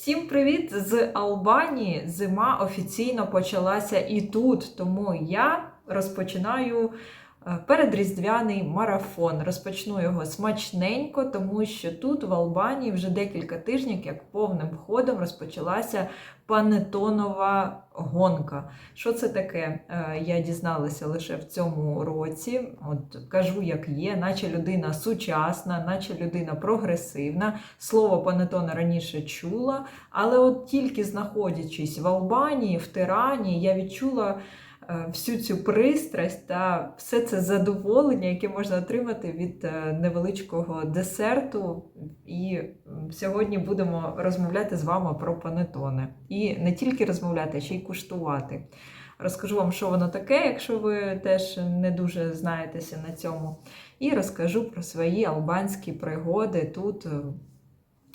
Всім привіт з Албанії. Зима офіційно почалася і тут, тому я розпочинаю передріздвяний марафон. Розпочну його смачненько, тому що тут в Албанії вже декілька тижнів, як повним ходом розпочалася панетонова гонка. Що це таке? Е, Я дізналася лише в цьому році. От кажу, як є, наче людина сучасна, наче людина прогресивна. Слово панетона раніше чула, але от тільки знаходячись в Албанії, в Тирані, я відчула е, всю цю пристрасть та все це задоволення, яке можна отримати від е, невеличкого десерту. І сьогодні будемо розмовляти з вами про панетони. І не тільки розмовляти, а ще й куштувати. Розкажу вам, що воно таке, якщо ви теж не дуже знаєтеся на цьому. І розкажу про свої албанські пригоди тут е,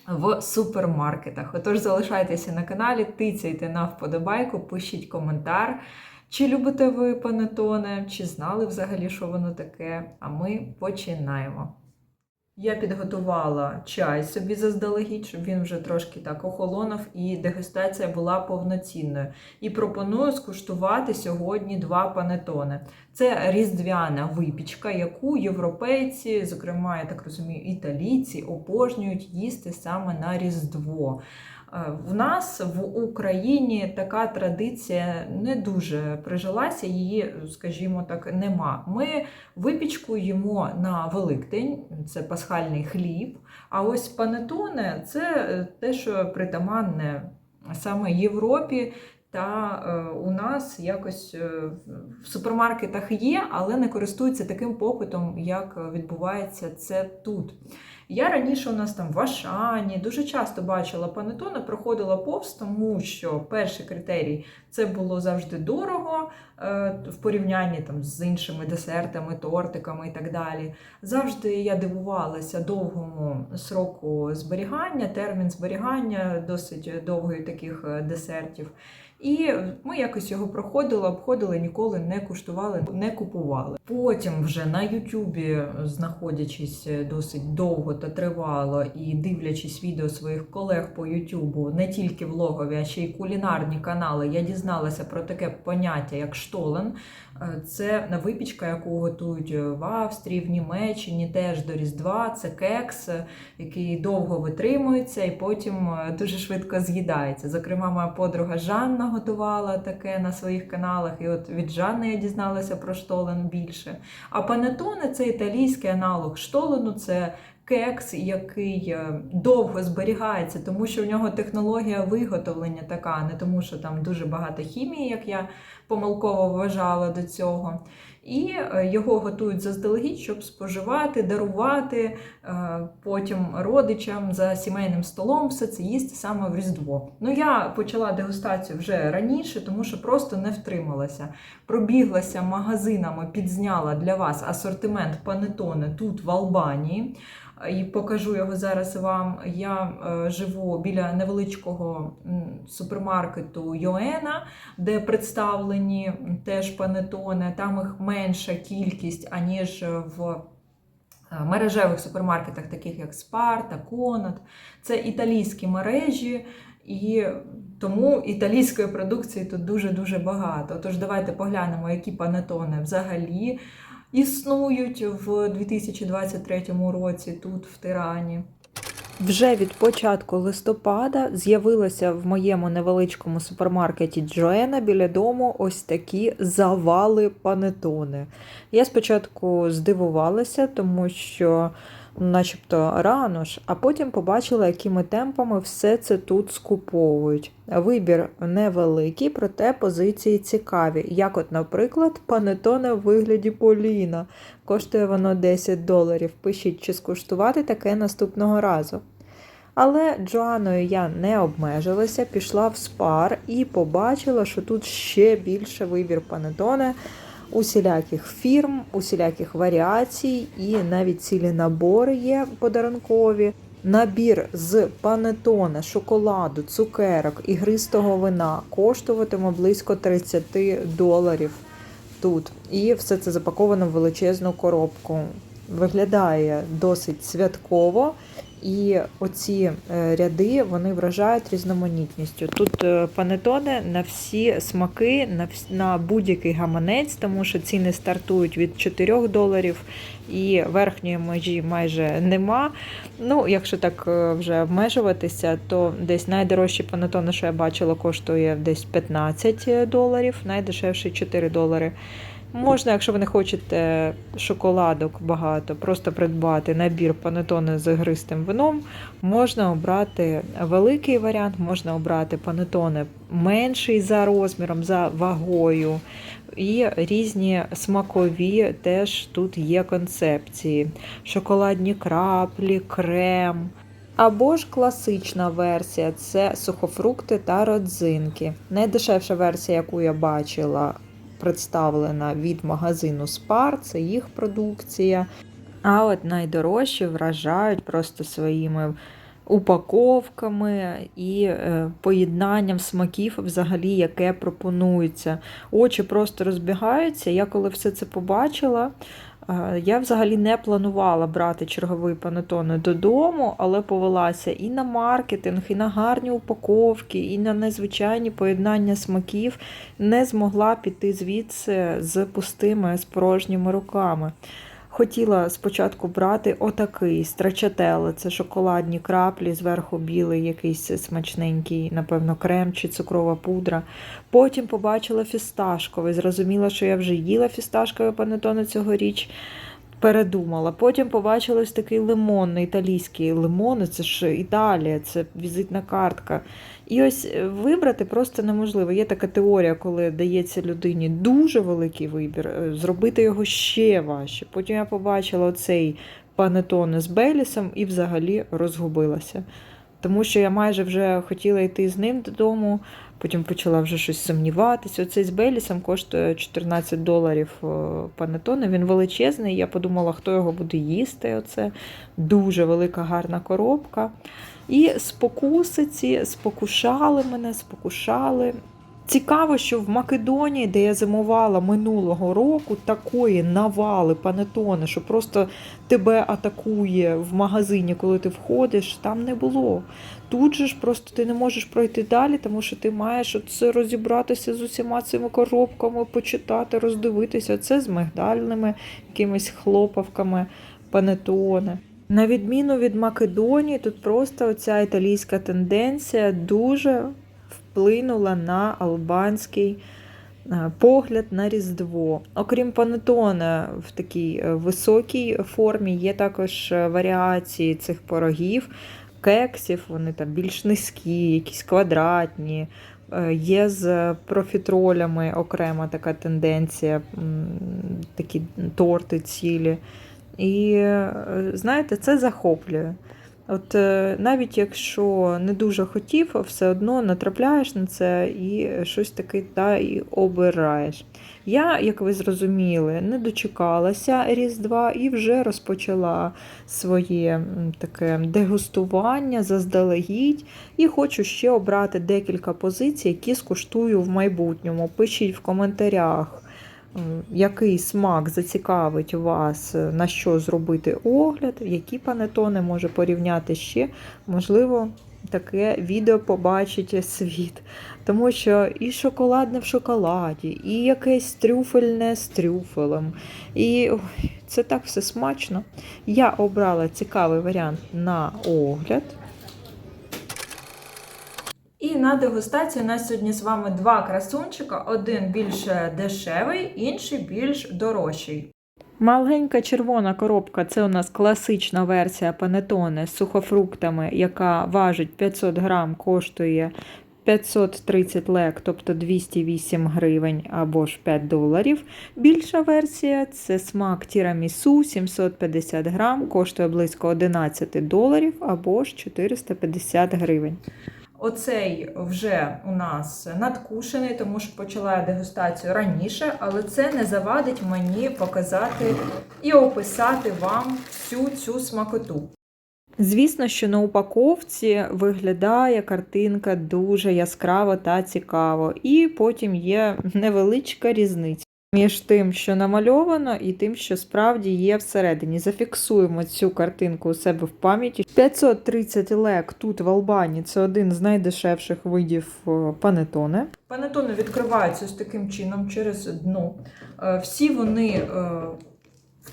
в супермаркетах. Отож, залишайтеся на каналі, тицяйте на вподобайку, пишіть коментар. Чи любите ви панетоне, чи знали взагалі, що воно таке? А ми починаємо. Я підготувала чай собі заздалегідь, щоб він вже трошки так охолонув і дегустація була повноцінною. І пропоную скуштувати сьогодні два панетони. Це різдвяна випічка, яку європейці, зокрема, я так розумію, італійці обожнюють їсти саме на Різдво. Е, В нас в Україні така традиція не дуже прижилася, її, скажімо так, нема. Ми випічку їмо на Великдень, це пасхальний хліб. А ось панетоне це е, те, що притаманне саме Європі. Та е, у нас якось в супермаркетах є, але не користуються таким попитом, як відбувається це тут. Я раніше у нас там в Ашані дуже часто бачила панетони, проходила повз, тому що перший критерій це було завжди дорого е, в порівнянні там з іншими десертами, тортиками і так далі. Завжди я дивувалася довгому сроку зберігання, термін зберігання досить довгий таких е, десертів. І ми якось його проходили, обходили, ніколи не куштували, не купували. Потім вже на Ютубі, знаходячись досить довго та тривало і дивлячись відео своїх колег по Ютубу, не тільки влогові, а ще й кулінарні канали, я дізналася про таке поняття, як штолен. Е, Це випічка, яку готують в Австрії, в Німеччині, теж до Різдва. Це кекс, який довго витримується і потім е, дуже швидко з'їдається. Зокрема, моя подруга Жанна готувала таке на своїх каналах, і от від Жанни я дізналася про штолен більше. А панетоне це італійський аналог штолену, це кекс, який е, довго зберігається, тому що в нього технологія виготовлення така, не тому що там дуже багато хімії, як я помилково вважала до цього. І е, його готують заздалегідь, щоб споживати, дарувати е, потім родичам за сімейним столом все це їсти саме в Різдво. Ну я почала дегустацію вже раніше, тому що просто не втрималася. Пробіглася магазинами, підзняла для вас асортимент панетоне тут в Албанії. І покажу його зараз вам. Я е, живу біля невеличкого супермаркету Йоена, де представлені теж панетони. Там їх менша кількість, аніж в е, мережевих супермаркетах, таких як Spar та Конат. Це італійські мережі. І тому італійської продукції тут дуже-дуже багато. Тож давайте поглянемо, які панетони взагалі існують в 2023 році тут, в Тирані. Вже від початку листопада з'явилося в моєму невеличкому супермаркеті Джоена біля дому ось такі завали панетони. Я спочатку здивувалася, тому що начебто рано ж, а потім побачила, якими темпами все це тут скуповують. Вибір невеликий, проте позиції цікаві. Як, от, наприклад, панетоне в вигляді Поліна. Коштує воно 10 доларів. Пишіть, чи скуштувати таке наступного разу. Але Джоаною я не обмежилася, пішла в спар і побачила, що тут ще більше вибір панетоне усіляких фірм, усіляких варіацій, і навіть цілі набори є подарункові. Набір з панетоне, шоколаду, цукерок, ігристого вина коштуватиме близько 30 доларів тут. І все це запаковано в величезну коробку. виглядає досить святково. І оці е, ряди вони вражають різноманітністю. Тут е, панетони на всі смаки, на, будь-який гаманець, тому що ціни стартують від 4 доларів і верхньої межі майже нема. Ну, якщо так е, вже обмежуватися, то десь найдорожчі панетони, що я бачила, коштує десь 15 доларів, найдешевший 4 долари. Можна, якщо ви не хочете шоколадок багато, просто придбати набір панетони з гристим вином. Можна обрати великий варіант, можна обрати панетони менший за розміром, за вагою. І різні смакові теж тут є концепції: шоколадні краплі, крем. Або ж класична версія це сухофрукти та родзинки. Найдешевша версія, яку я бачила, представлена від магазину Spar, це їх продукція. А от найдорожчі вражають просто своїми упаковками і е, поєднанням смаків, взагалі, яке пропонується. Очі просто розбігаються. Я коли все це побачила, я взагалі не планувала брати черговий панетони додому, але повелася і на маркетинг, і на гарні упаковки, і на незвичайні поєднання смаків. Не змогла піти звідси з пустими, з порожніми руками. Хотіла спочатку брати отакий страчателе, це шоколадні краплі, зверху білий якийсь смачненький, напевно, крем чи цукрова пудра. Потім побачила фісташковий, зрозуміла, що я вже їла фісташкове панетоне цьогоріч. Передумала. Потім побачила ось такий лимонний італійський лимон, це ж Італія, це візитна картка. І ось е, вибрати просто неможливо. Є така теорія, коли дається людині дуже великий вибір, е, зробити його ще важче. Потім я побачила оцей панетон з Белісом і взагалі розгубилася. Тому що я майже вже хотіла йти з ним додому, потім почала вже щось сумніватися. Оцей з Белісом коштує 14 доларів панетони. Він величезний. Я подумала, хто його буде їсти. Оце дуже велика гарна коробка. І спокуси ці спокушали мене, спокушали. Цікаво, що в Македонії, де я зимувала минулого року, такої навали панетони, що просто тебе атакує в магазині, коли ти входиш, там не було. Тут же ж просто ти не можеш пройти далі, тому що ти маєш оце розібратися з усіма цими коробками, почитати, роздивитися. Це з мигдальними якимись хлопавками, панетони. На відміну від Македонії, тут просто оця італійська тенденція дуже вплинула на албанський е, погляд на Різдво. Окрім панетона в такій е, високій формі, є також е, варіації цих порогів, кексів, вони там більш низькі, якісь квадратні. Є з профітролями окрема така тенденція, такі торти цілі. І знаєте, це захоплює. От е, навіть якщо не дуже хотів, все одно натрапляєш на це і щось таке та і обираєш. Я, як ви зрозуміли, не дочекалася Різдва і вже розпочала своє таке дегустування заздалегідь. І хочу ще обрати декілька позицій, які скуштую в майбутньому. Пишіть в коментарях. Який смак зацікавить вас, е, на що зробити огляд, які панетони може порівняти ще, можливо, таке відео побачить світ. Тому що і шоколадне в шоколаді, і якесь трюфельне з трюфелем. І ой, це так все смачно. Я обрала цікавий варіант на огляд. І на дегустацію у нас сьогодні з вами два красунчика: один більш дешевий, інший більш дорожчий. Маленька червона коробка це у нас класична версія панетоне з сухофруктами, яка важить 500 грам, коштує 530 лек, тобто 208 гривень або ж 5 доларів. Більша версія це смак тірамісу 750 грам, коштує близько 11 доларів або ж 450 гривень. Оцей вже у нас надкушений, тому що почала я дегустацію раніше, але це не завадить мені показати і описати вам всю цю смакоту. Звісно, що на упаковці виглядає картинка дуже яскраво та цікаво, і потім є невеличка різниця. Між тим, що намальовано, і тим, що справді є всередині. Зафіксуємо цю картинку у себе в пам'яті. 530 лек тут в Албані це один з найдешевших видів панетони. панетоне. Панетони відкриваються з таким чином через дно. Е, Всі вони е,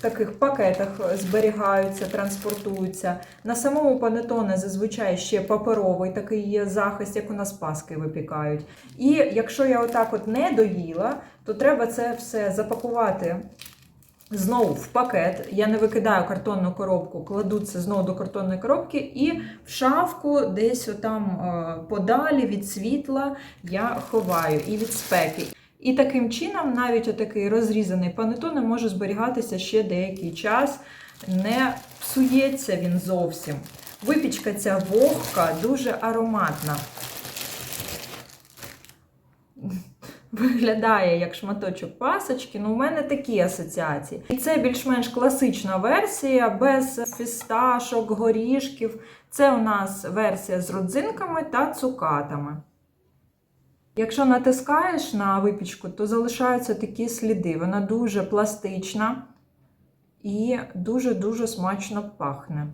таких пакетах зберігаються, транспортуються. На самому панетоне зазвичай ще паперовий такий є захист, як у нас паски випікають. І якщо я отак от не доїла, то треба це все запакувати знову в пакет. Я не викидаю картонну коробку, кладу це знову до картонної коробки і в шафку, десь отам е, подалі від світла я ховаю і від спеки. І таким чином навіть отакий розрізаний панетоне може зберігатися ще деякий час, не псується він зовсім. Випічка ця вогка дуже ароматна. Виглядає як шматочок пасочки, ну у мене такі асоціації. І це більш-менш класична версія, без фісташок, горішків. Це у нас версія з родзинками та цукатами. Якщо натискаєш на випічку, то залишаються такі сліди. Вона дуже пластична і дуже-дуже смачно пахне.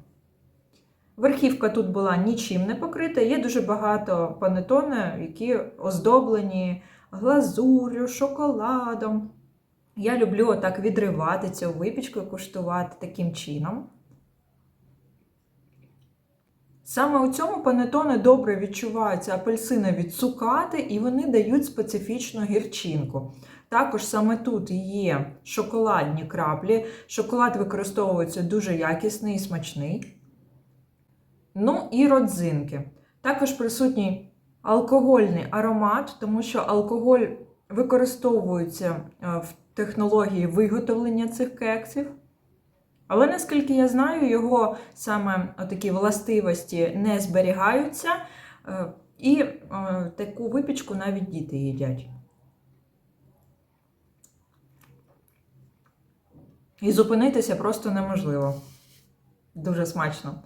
Верхівка тут була нічим не покрита. Є дуже багато панетони, які оздоблені глазур'ю, шоколадом. Я люблю отак відривати цю випічку і куштувати таким чином. Саме у цьому панетоне добре відчуваються апельсинові цукати, і вони дають специфічну гірчинку. Також саме тут є шоколадні краплі. Шоколад використовується дуже якісний і смачний. Ну і родзинки. Також присутній алкогольний аромат, тому що алкоголь використовується е, в технології виготовлення цих кексів. Але наскільки я знаю, його саме такі властивості не зберігаються, е, і е, таку випічку навіть діти їдять. І зупинитися просто неможливо. Дуже смачно.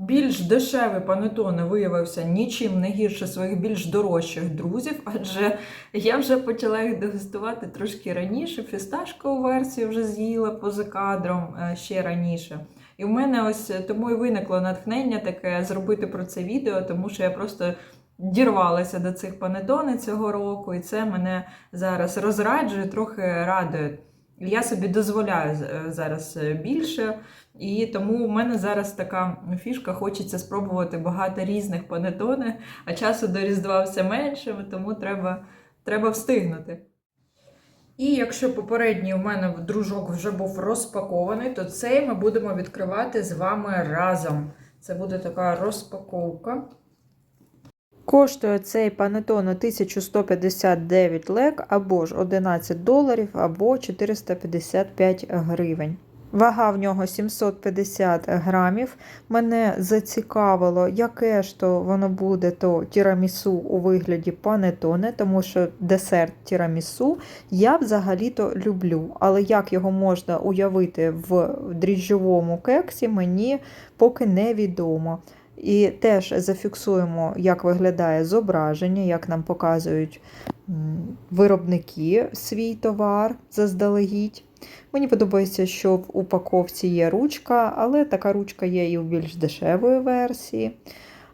Більш дешевий панетоне виявився нічим не гірше своїх більш дорожчих друзів, адже я вже почала їх дегустувати трошки раніше. Фісташкову версію вже з'їла поза кадром е, ще раніше. І в мене ось тому і виникло натхнення таке зробити про це відео, тому що я просто дірвалася до цих панетони цього року, і це мене зараз розраджує, трохи радує. Я собі дозволяю е, зараз е, більше, і тому у мене зараз така фішка, хочеться спробувати багато різних панетони, а часу до Різдва все менше, тому треба, треба встигнути. І якщо попередній у мене дружок вже був розпакований, то цей ми будемо відкривати з вами разом. Це буде така розпаковка. Коштує цей панетон 1159 лек, або ж 11 доларів, або 455 гривень. Вага в нього 750 грамів. Мене зацікавило, яке ж то воно буде то тірамісу у вигляді панетоне, тому що десерт тірамісу я взагалі-то люблю. Але як його можна уявити в дріжджовому кексі, мені поки невідомо. І теж зафіксуємо, як виглядає зображення, як нам показують виробники свій товар заздалегідь. Мені подобається, що в упаковці є ручка, але така ручка є і в більш дешевої версії.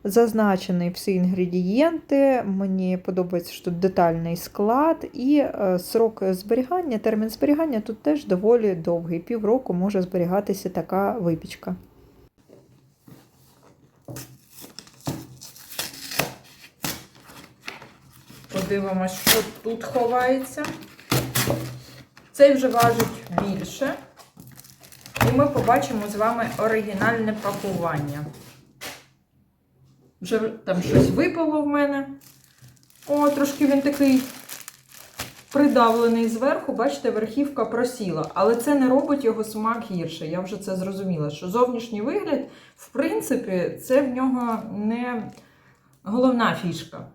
Зазначені всі інгредієнти. Мені подобається, що тут детальний склад, і е, срок зберігання, термін зберігання тут теж доволі довгий. Півроку може зберігатися така випічка. Подивимось, що тут ховається. Цей вже важить більше. І ми побачимо з вами оригінальне пакування. Вже там щось випало в мене. О, трошки він такий придавлений зверху, бачите, верхівка просіла. Але це не робить його смак гірше. Я вже це зрозуміла, що зовнішній вигляд, в принципі, це в нього не головна фішка.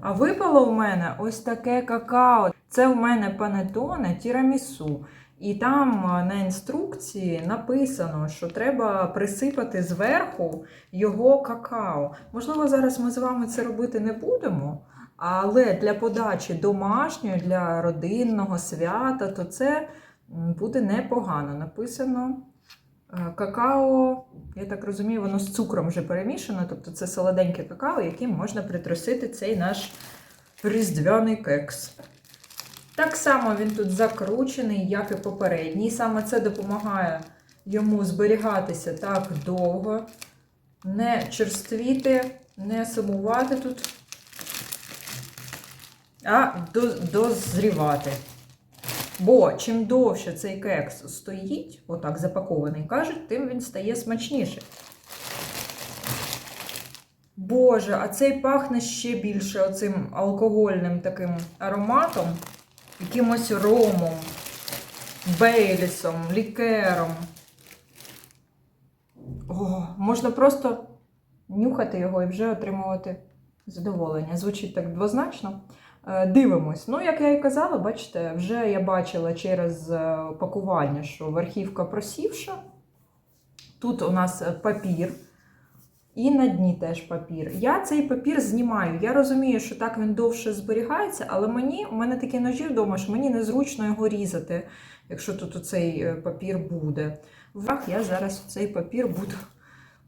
А випало в мене ось таке какао. Це в мене панетоне тірамісу. І там на інструкції написано, що треба присипати зверху його какао. Можливо, зараз ми з вами це робити не будемо, але для подачі домашньої, для родинного свята, то це буде непогано. Написано е, какао, я так розумію, воно з цукром вже перемішано, тобто це солоденьке какао, яким можна притрусити цей наш різдвяний кекс. Так само він тут закручений, як і попередній. Саме це допомагає йому зберігатися так довго, не черствіти, не сумувати тут, а доз- дозрівати. Бо чим довше цей кекс стоїть, отак запакований, кажуть, тим він стає смачніший. Боже, а цей пахне ще більше оцим алкогольним таким ароматом, якимось ромом, бейлісом, лікером. О, можна просто нюхати його і вже отримувати задоволення. Звучить так двозначно. Е, Дивимось. Ну, як я і казала, бачите, вже я бачила через е, пакування, що верхівка просівша. Тут у нас е, папір. І на дні теж папір. Я цей папір знімаю. Я розумію, що так він довше зберігається, але мені, у мене такі ножі вдома, що мені незручно його різати, якщо тут оцей е, папір буде. Вах, я зараз цей папір буду,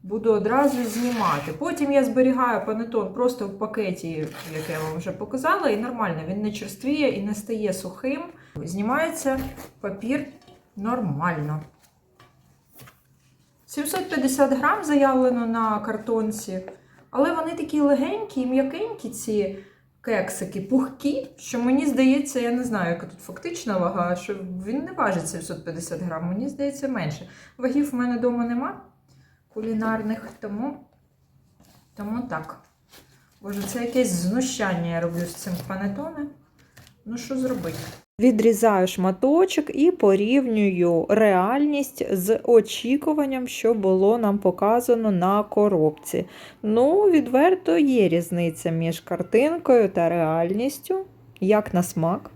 буду одразу знімати. Потім я зберігаю панетон просто в пакеті, як я вам вже показала, і нормально, він не черствіє і не стає сухим. Знімається папір нормально. 750 грам заявлено на картонці, але вони такі легенькі і м'якенькі, ці кексики, пухкі, що мені здається, я не знаю, яка тут фактична вага, що він не важить 750 грам, мені здається менше. Вагів в мене вдома нема кулінарних, тому, тому так. Боже, це якесь знущання я роблю з цим панетоне. Ну, що зробити? Відрізаю шматочок і порівнюю реальність з очікуванням, що було нам показано на коробці. Ну, відверто є різниця між картинкою та реальністю, як на смак.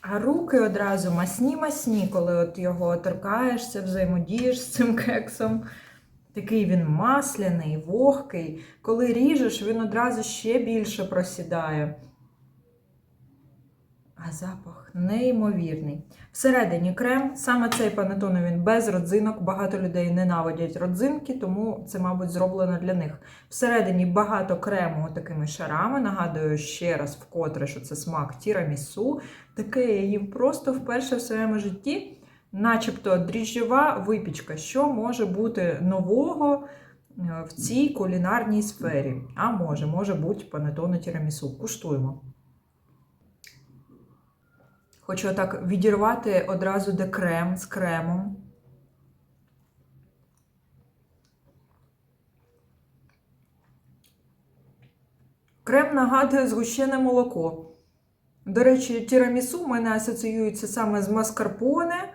А руки одразу масні-масні, коли от його торкаєшся, взаємодієш з цим кексом. Такий він масляний, вогкий. Коли ріжеш, він одразу ще більше просідає. А запах неймовірний. Всередині крем, саме цей панетон він без родзинок. Багато людей ненавидять родзинки, тому це, мабуть, зроблено для них. Всередині багато крему такими шарами. Нагадую ще раз вкотре, що це смак тірамісу. Таке я їм просто вперше в своєму житті, начебто дріжджова випічка. Що може бути нового е, в цій кулінарній сфері? А може, може бути панетоне тірамісу. Куштуємо. Хочу отак відірвати одразу де крем з кремом. Крем нагадує згущене молоко. До речі, тірамісу в мене асоціюється саме з маскарпоне.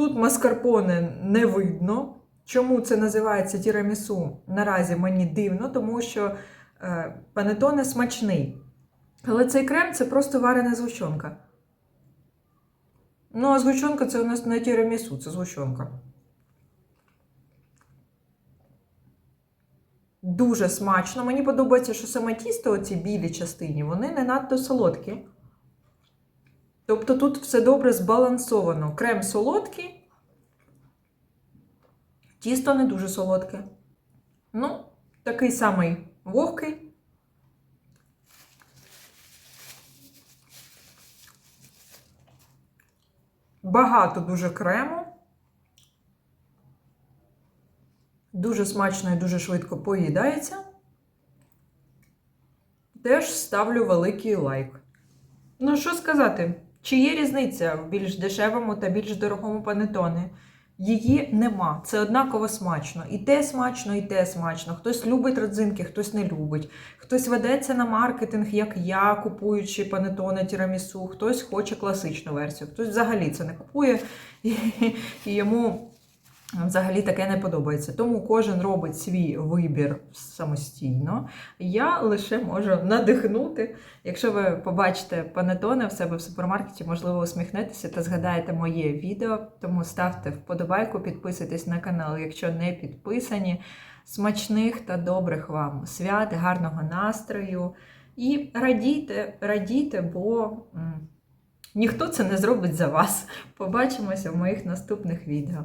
Тут маскарпоне не видно. Чому це називається тірамісу? Наразі мені дивно, тому що е, панетоне смачний. Але цей крем це просто варена згущенка. Ну, а згущенка це у нас не тірамісу, це згущенка. Дуже смачно. Мені подобається, що саме тісто, оці білі частині, вони не надто солодкі. Тобто тут все добре збалансовано. Крем солодкий, тісто не дуже солодке. Ну, такий самий вогкий. Багато дуже крему. Дуже смачно і дуже швидко поїдається. Теж ставлю великий лайк. Ну, що сказати, чи є різниця в більш дешевому та більш дорогому панетоні? Її нема. Це однаково смачно. І те смачно, і те смачно. Хтось любить родзинки, хтось не любить. Хтось ведеться на маркетинг, як я, купуючи панетоне тірамісу, хтось хоче класичну версію, хтось взагалі це не купує і йому Взагалі таке не подобається. Тому кожен робить свій вибір самостійно. Я лише можу надихнути. Якщо ви побачите панетони в себе в супермаркеті, можливо, усміхнетеся та згадаєте моє відео. Тому ставте вподобайку, підписуйтесь на канал, якщо не підписані. Смачних та добрих вам свят, гарного настрою. І радійте, радійте, бо ніхто це не зробить за вас. Побачимося в моїх наступних відео.